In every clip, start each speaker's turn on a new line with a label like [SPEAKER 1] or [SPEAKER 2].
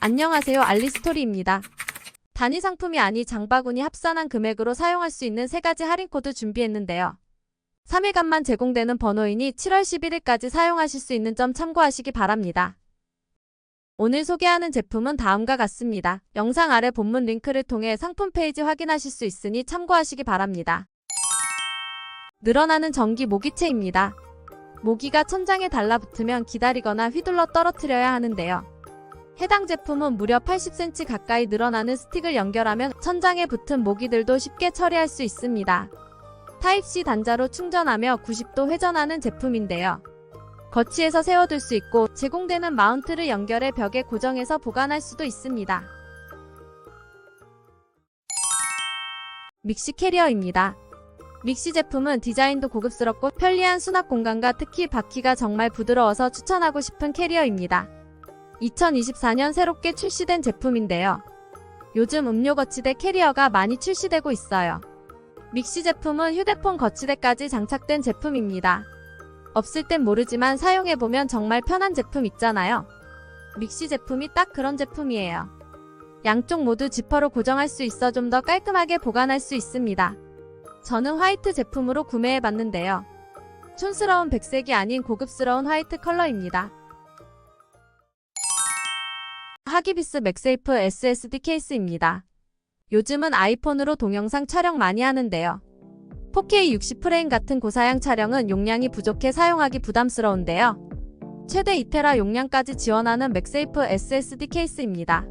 [SPEAKER 1] 안녕하세요 알리스토리입니다. 단위 상품이 아니 장바구니 합산한 금액으로 사용할 수 있는 세 가지 할인 코드 준비했는데요. 3일간만 제공되는 번호이니 7월 11일까지 사용하실 수 있는 점 참고하시기 바랍니다. 오늘 소개하는 제품은 다음과 같습니다. 영상 아래 본문 링크를 통해 상품 페이지 확인하실 수 있으니 참고하시기 바랍니다. 늘어나는 전기 모기채입니다. 모기가 천장에 달라붙으면 기다리거나 휘둘러 떨어뜨려야 하는데요. 해당 제품은 무려 80cm 가까이 늘어나는 스틱을 연결하면 천장에 붙은 모기들도 쉽게 처리할 수 있습니다. 타입C 단자로 충전하며 90도 회전하는 제품인데요. 거치해서 세워둘 수 있고 제공되는 마운트를 연결해 벽에 고정해서 보관할 수도 있습니다. 믹시 캐리어입니다. 믹시 제품은 디자인도 고급스럽고 편리한 수납 공간과 특히 바퀴가 정말 부드러워서 추천하고 싶은 캐리어입니다. 2024년 새롭게 출시된 제품인데요. 요즘 음료 거치대 캐리어가 많이 출시되고 있어요. 믹시 제품은 휴대폰 거치대까지 장착된 제품입니다. 없을 땐 모르지만 사용해보면 정말 편한 제품 있잖아요. 믹시 제품이 딱 그런 제품이에요. 양쪽 모두 지퍼로 고정할 수 있어 좀 더 깔끔하게 보관할 수 있습니다. 저는 화이트 제품으로 구매해봤는데요. 촌스러운 백색이 아닌 고급스러운 화이트 컬러입니다. 하기비스 맥세이프 SSD 케이스입니다. 요즘은 아이폰으로 동영상 촬영 많이 하는데요. 4K 60프레임 같은 고사양 촬영은 용량이 부족해 사용하기 부담스러운데요. 최대 2테라 용량까지 지원하는 맥세이프 SSD 케이스입니다.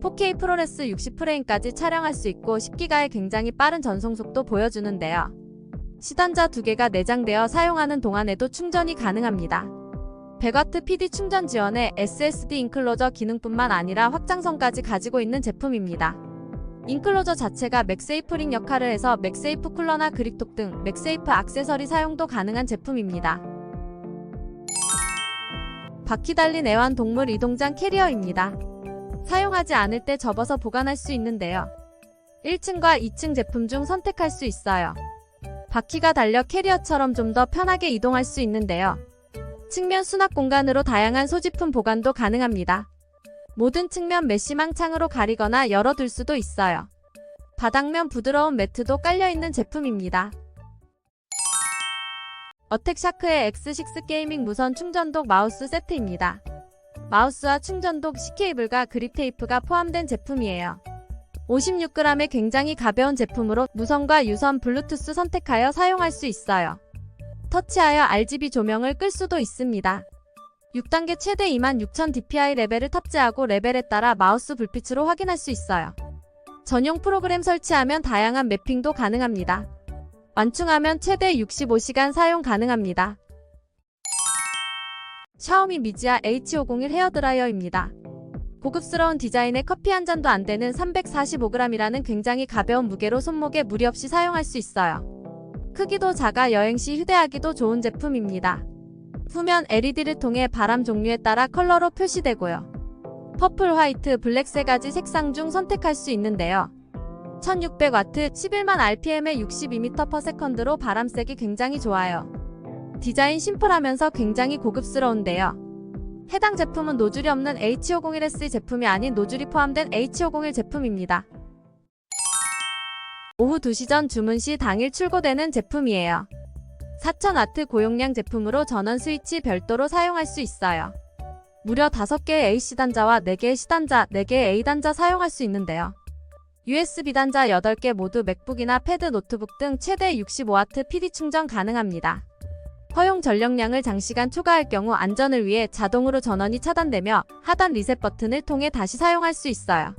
[SPEAKER 1] 4K 프로레스 60프레임까지 촬영할 수 있고 10기가의 굉장히 빠른 전송 속도 보여주는데요. 시단자 2개가 내장되어 사용하는 동안에도 충전이 가능합니다. 100W PD 충전 지원에 SSD 인클로저 기능뿐만 아니라 확장성까지 가지고 있는 제품입니다. 인클로저 자체가 맥세이프링 역할을 해서 맥세이프 쿨러나 그립톡 등 맥세이프 액세서리 사용도 가능한 제품입니다. 바퀴 달린 애완 동물 이동장 캐리어입니다. 사용하지 않을 때 접어서 보관할 수 있는데요. 1층과 2층 제품 중 선택할 수 있어요. 바퀴가 달려 캐리어처럼 좀 더 편하게 이동할 수 있는데요. 측면 수납 공간으로 다양한 소지품 보관도 가능합니다. 모든 측면 메쉬망 창으로 가리거나 열어둘 수도 있어요. 바닥면 부드러운 매트도 깔려있는 제품입니다. 어택샤크의 X6 게이밍 무선 충전독 마우스 세트입니다. 마우스와 충전독 C케이블과 그립 테이프가 포함된 제품이에요. 56g의 굉장히 가벼운 제품으로 무선과 유선 블루투스 선택하여 사용할 수 있어요. 터치하여 RGB 조명을 끌 수도 있습니다. 6단계 최대 26000 dpi 레벨을 탑재하고 레벨에 따라 마우스 불빛으로 확인할 수 있어요. 전용 프로그램 설치하면 다양한 매핑도 가능합니다. 완충하면 최대 65시간 사용 가능합니다. 샤오미 미지아 H501 헤어드라이어입니다. 고급스러운 디자인에 커피 한 잔도 안 되는 345g이라는 굉장히 가벼운 무게로 손목에 무리 없이 사용할 수 있어요. 크기도 작아 여행 시 휴대하기도 좋은 제품입니다. 후면 LED를 통해 바람 종류에 따라 컬러로 표시되고요. 퍼플, 화이트, 블랙 세 가지 색상 중 선택할 수 있는데요. 1600W, 11만 RPM에 62m/s로 바람색이 굉장히 좋아요. 디자인 심플하면서 굉장히 고급스러운데요. 해당 제품은 노즐이 없는 H501S 제품이 아닌 노즐이 포함된 H501 제품입니다. 오후 2시 전 주문 시 당일 출고되는 제품이에요. 4000W 고용량 제품으로 전원 스위치 별도로 사용할 수 있어요. 무려 5개의 AC 단자와 4개의 C 단자, 4개의 A 단자 사용할 수 있는데요. USB 단자 8개 모두 맥북이나 패드, 노트북 등 최대 65W PD 충전 가능합니다. 허용 전력량을 장시간 초과할 경우 안전을 위해 자동으로 전원이 차단되며 하단 리셋 버튼을 통해 다시 사용할 수 있어요.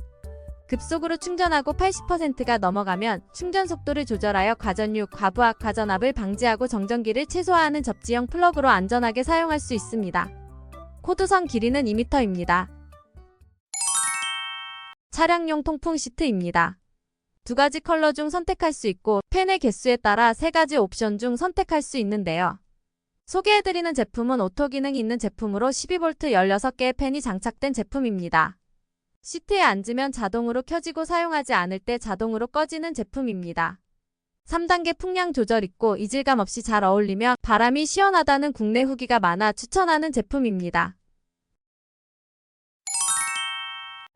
[SPEAKER 1] 급속으로 충전하고 80%가 넘어가면 충전 속도를 조절하여 과전류, 과부하, 과전압을 방지하고 정전기를 최소화하는 접지형 플러그로 안전하게 사용할 수 있습니다. 코드선 길이는 2m입니다. 차량용 통풍 시트입니다. 두 가지 컬러 중 선택할 수 있고 펜의 개수에 따라 세 가지 옵션 중 선택할 수 있는데요. 소개해드리는 제품은 오토 기능이 있는 제품으로 12V 16개의 펜이 장착된 제품입니다. 시트에 앉으면 자동으로 켜지고 사용하지 않을 때 자동으로 꺼지는 제품입니다. 3단계 풍량 조절 있고 이질감 없이 잘 어울리며 바람이 시원하다는 국내 후기가 많아 추천하는 제품입니다.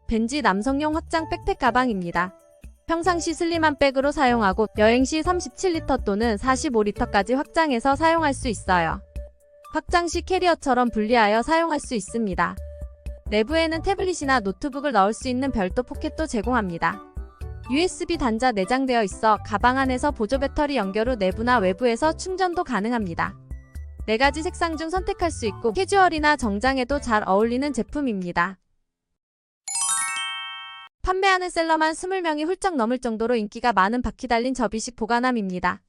[SPEAKER 1] 벤지 남성용 확장 백팩 가방입니다. 평상시 슬림한 백으로 사용하고 여행 시 37리터 또는 45리터까지 확장해서 사용할 수 있어요. 확장 시 캐리어처럼 분리하여 사용할 수 있습니다. 내부에는 태블릿이나 노트북을 넣을 수 있는 별도 포켓도 제공합니다. USB 단자 내장되어 있어 가방 안에서 보조 배터리 연결 후 내부나 외부에서 충전도 가능합니다. 네 가지 색상 중 선택할 수 있고 캐주얼이나 정장에도 잘 어울리는 제품입니다. 판매하는 셀러만 20명이 훌쩍 넘을 정도로 인기가 많은 바퀴 달린 접이식 보관함입니다.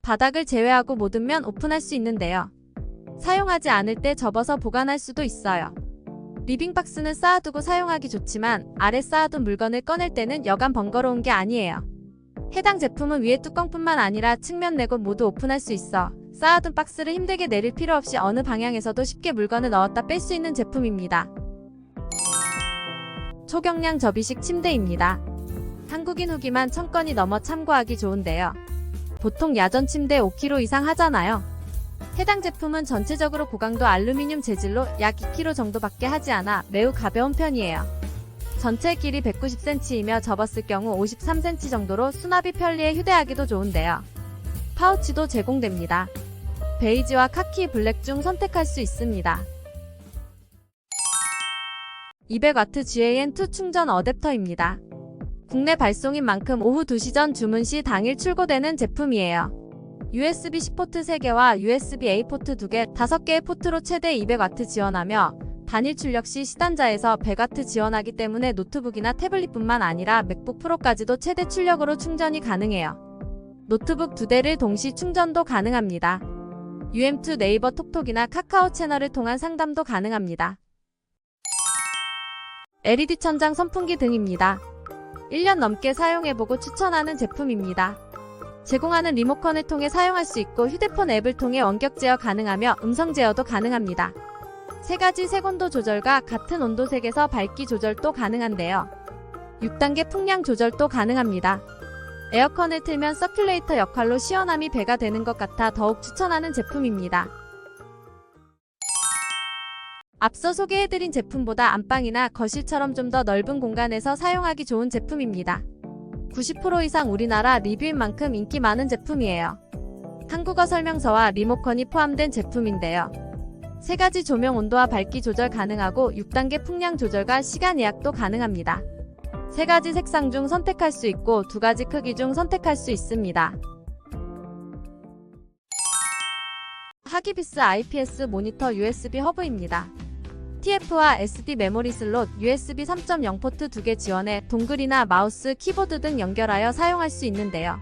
[SPEAKER 1] 바닥을 제외하고 모든 면 오픈할 수 있는데요. 사용하지 않을 때 접어서 보관할 수도 있어요. 리빙박스는 쌓아두고 사용하기 좋지만 아래 쌓아둔 물건을 꺼낼 때는 여간 번거로운 게 아니에요. 해당 제품은 위에 뚜껑뿐만 아니라 측면 내곳 모두 오픈할 수 있어 쌓아둔 박스를 힘들게 내릴 필요 없이 어느 방향에서도 쉽게 물건을 넣었다 뺄 수 있는 제품입니다. 초경량 접이식 침대입니다. 한국인 후기만 1000건이 넘어 참고하기 좋은데요. 보통 야전 침대 5kg 이상 하잖아요. 해당 제품은 전체적으로 고강도 알루미늄 재질로 약 2kg 정도밖에 하지 않아 매우 가벼운 편이에요. 전체 길이 190cm이며 접었을 경우 53cm 정도로 수납이 편리해 휴대하기도 좋은데요. 파우치도 제공됩니다. 베이지와 카키 블랙 중 선택할 수 있습니다. 200W GAN2 충전 어댑터입니다. 국내 발송인 만큼 오후 2시 전 주문 시 당일 출고되는 제품이에요. USB-C 포트 3개와 USB-A 포트 2개, 5개의 포트로 최대 200W 지원하며 단일 출력 시 시단자에서 100W 지원하기 때문에 노트북이나 태블릿뿐만 아니라 맥북 프로까지도 최대 출력으로 충전이 가능해요. 노트북 두 대를 동시 충전도 가능합니다. UM2 네이버 톡톡이나 카카오 채널을 통한 상담도 가능합니다. LED 천장 선풍기 등입니다. 1년 넘게 사용해보고 추천하는 제품입니다. 제공하는 리모컨을 통해 사용할 수 있고 휴대폰 앱을 통해 원격 제어 가능하며 음성 제어도 가능합니다. 세 가지 색온도 조절과 같은 온도 색에서 밝기 조절도 가능한데요. 6단계 풍량 조절도 가능합니다. 에어컨을 틀면 서큘레이터 역할로 시원함이 배가 되는 것 같아 더욱 추천하는 제품입니다. 앞서 소개해드린 제품보다 안방이나 거실처럼 좀 더 넓은 공간에서 사용하기 좋은 제품입니다. 90% 이상 우리나라 리뷰인 만큼 인기 많은 제품이에요. 한국어 설명서와 리모컨이 포함된 제품인데요. 세 가지 조명 온도와 밝기 조절 가능하고 6단계 풍량 조절과 시간 예약도 가능합니다. 세 가지 색상 중 선택할 수 있고 두 가지 크기 중 선택할 수 있습니다. 하기비스 IPS 모니터 USB 허브입니다. TF와 SD 메모리 슬롯, USB 3.0 포트 2개 지원해 동글이나 마우스, 키보드 등 연결하여 사용할 수 있는데요.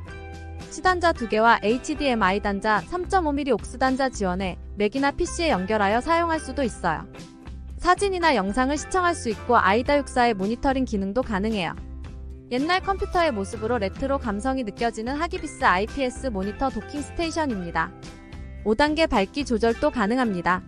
[SPEAKER 1] C 단자 2개와 HDMI 단자 3.5mm 옥스 단자 지원해 맥이나 PC에 연결하여 사용할 수도 있어요. 사진이나 영상을 시청할 수 있고 아이다 64의 모니터링 기능도 가능해요. 옛날 컴퓨터의 모습으로 레트로 감성이 느껴지는 하기비스 IPS 모니터 도킹 스테이션입니다. 5단계 밝기 조절도 가능합니다.